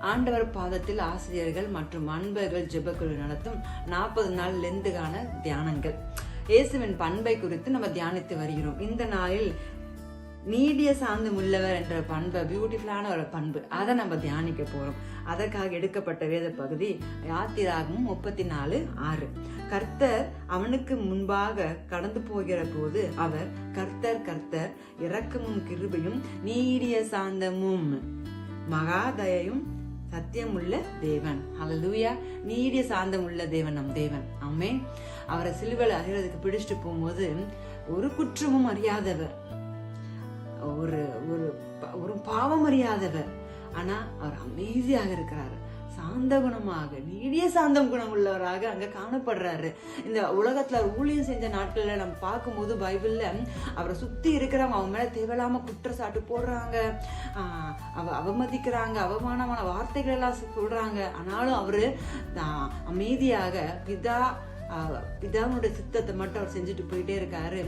ஆண்டவர் பாதத்தில் ஆசிரியர்கள் மற்றும் அன்பர்கள் ஜெபக்குழு நடத்தும் நாற்பது நாள் லெந்துகான தியானங்கள். இயேசுவின் பண்பை குறித்து நம்ம தியானித்து வருகிறோம். இந்த நாளில் நீடிய சாந்தம் உள்ளவர் என்ற பண்பை பியூட்டிஃபுல்லான ஒரு பண்பு. அதை நம்ம தியானிக்க போகிறோம் அதற்காக எடுக்கப்பட்ட வேத பகுதி யாத்திராகமும் முப்பத்தி நாலு ஆறு. கர்த்தர் அவனுக்கு முன்பாக கடந்து போகிற போது அவர் கர்த்தர் கர்த்தர் இறக்கமும் கிருபையும் நீடிய சாந்தமும் மகாதயையும் சத்தியமுள்ள தேவன். ஹalleluya நீடிய சாந்தம் உள்ள தேவன் நம் தேவன். அம்மே அவரை சிலுவையில் அறிகிறதுக்கு பிடிச்சிட்டு போகும்போது ஒரு குற்றமும் அறியாதவர். ஒரு ஒரு ஒரு பாவம் அறியாதவர். ஆனா அவர் அமைதியாக இருக்கிறாரு. சாந்த குணமாக நீடிய சாந்தம் குணம் உள்ளவராக அங்கே காணப்படுறாரு. இந்த உலகத்தில் ஊழியம் செஞ்ச நாட்களில் நம்ம பார்க்கும்போது பைபிளில் அவரை சுற்றி இருக்கிறவங்க அவங்க மேலே தேவையில்லாமல் குற்றச்சாட்டு போடுறாங்க. அவ அவமதிக்கிறாங்க அவமானமான வார்த்தைகள் எல்லாம் சொல்கிறாங்க ஆனாலும் அவர் அமைதியாக பிதா ஆஹ் பிதாவுடைய சித்தத்தை மட்டும் அவர் செஞ்சுட்டு போயிட்டே இருக்காரு.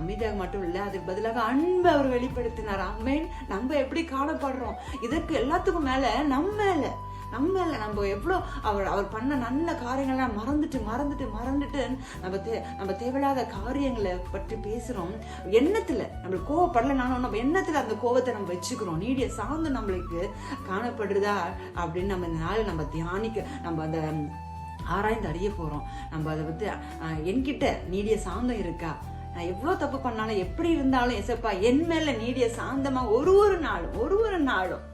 அமைதியாக மட்டும் இல்லை அதுக்கு பதிலாக அன்பு அவர் வெளிப்படுத்தினார். அம்மேன் நம்ம எப்படி காணப்படுறோம்? இதற்கு எல்லாத்துக்கும் மேல நம்ம மேல. நம்ம இல்லை நம்ம எவ்வளோ அவர் அவர் பண்ண நல்ல காரியங்கள்லாம் மறந்துட்டு மறந்துட்டு மறந்துட்டு நம்ம தே நம்ம தேவையில்லாத காரியங்களை பற்றி பேசுகிறோம் எண்ணத்தில் நம்மளுக்கு கோவப்படலைனாலும் நம்ம எண்ணத்தில் அந்த கோவத்தை நம்ம வச்சுக்கிறோம். நீடிய சார்ந்து நம்மளுக்கு காணப்படுறதா அப்படின்னு நம்ம இந்த நாள் நம்ம தியானிக்க நம்ம அந்த ஆராய்ந்து அறிய போகிறோம் நம்ம அதை பற்றி என்கிட்ட நீடிய சாந்தம் இருக்கா? நான் எவ்வளோ தப்பு பண்ணாலும் எப்படி இருந்தாலும் எசப்பா என் மேலே நீடிய சாந்தமாக ஒரு ஒரு நாளும் ஒரு ஒரு நாளும்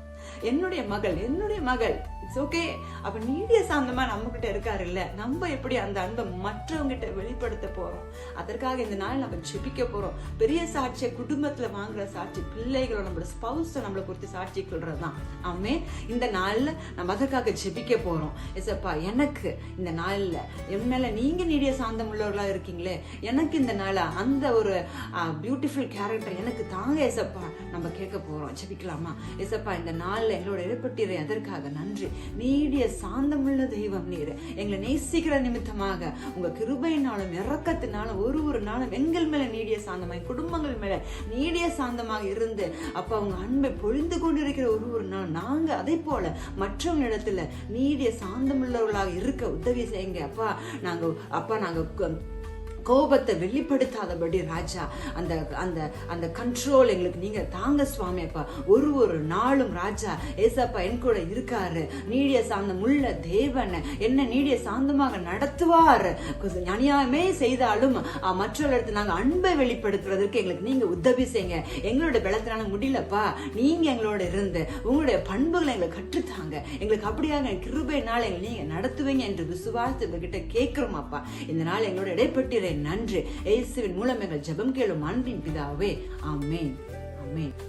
என்னுடைய மகள் என்னுடைய மகள் இட்ஸ் ஓகே அப்போ நீடிய சாந்தமாக நம்ம கிட்ட இருக்காரு இல்லை நம்ம எப்படி அந்த அன்பை மற்றவங்ககிட்ட வெளிப்படுத்த போகிறோம் அதற்காக இந்த நாள் நம்ம ஜெபிக்க போகிறோம் பெரிய சாட்சியை குடும்பத்தில் வாங்குற சாட்சி பிள்ளைகளோ நம்மளோட ஸ்பௌஸை நம்மளை குறித்து சாட்சி கொள்றதுதான் ஆமே இந்த நாளில் நம்ம அதற்காக ஜெபிக்க போகிறோம் எசப்பா எனக்கு இந்த நாளில் என் நீங்கள் நீடிய சாந்தம் உள்ளவர்களாக இருக்கீங்களே எனக்கு இந்த நாளில் அந்த ஒரு பியூட்டிஃபுல் கேரக்டர் எனக்கு தாங்க எசப்பா நம்ம கேட்க போகிறோம் ஜெபிக்கலாமா? எசப்பா இந்த நாளில் எங்களோட இடைப்பட்டீரை அதற்காக நன்றி. நீடிய சாந்தமுள்ள தெய்வம் நீர். எங்களை நேசிக்கிற நிமித்தமாக உங்க கிருபையினாலும் இறக்கத்தினாலும் ஒரு ஒரு நாளும் எங்கள் மேல நீடிய சாந்தமாய் குடும்பங்கள் மேல நீடிய சாந்தமாக இருந்து அப்பா உங்க அன்பை பொழிந்து கொண்டிருக்கிற ஒரு ஒரு நாள் நாங்க அதே போல மற்றவங்க இடத்துல நீடிய சாந்தமுள்ளவர்களாக இருக்க உதவி செய்யுங்க அப்பா. நாங்க அப்பா நாங்க கோபத்தை வெளிப்படுத்தாதபடி ராஜா அந்த அந்த அந்த கண்ட்ரோல் எங்களுக்கு நீங்க தாங்க சுவாமி அப்பா. ஒரு ஒரு நாளும் ராஜா ஏசப்பா என் கூட இருக்காரு. நீடிய சாந்தம் உள்ள தேவன் என்ன நீடிய சாந்தமாக நடத்துவார். அநியாயமே செய்தாலும் அஹ், இடத்துல நாங்கள் அன்பை வெளிப்படுத்துறதுக்கு எங்களுக்கு நீங்க உதவி செய்யுங்க எங்களோட பலத்தினால முடியலப்பா. நீங்க எங்களோட இருந்து உங்களுடைய பண்புகளை எங்களுக்கு கற்றுத்தாங்க. எங்களுக்கு அப்படியாக கிருபையினால் எங்களை நீங்க நடத்துவீங்க என்று விசுவாசத்தை கிட்ட கேட்கிறோம் அப்பா. இந்த நாள் எங்களோட இடைப்பட்டிரை நன்றி. இயேசுவின் மூலம் எங்கள் ஜெபம் கேளும் அன்பின் பிதாவே. ஆமென். ஆமென்.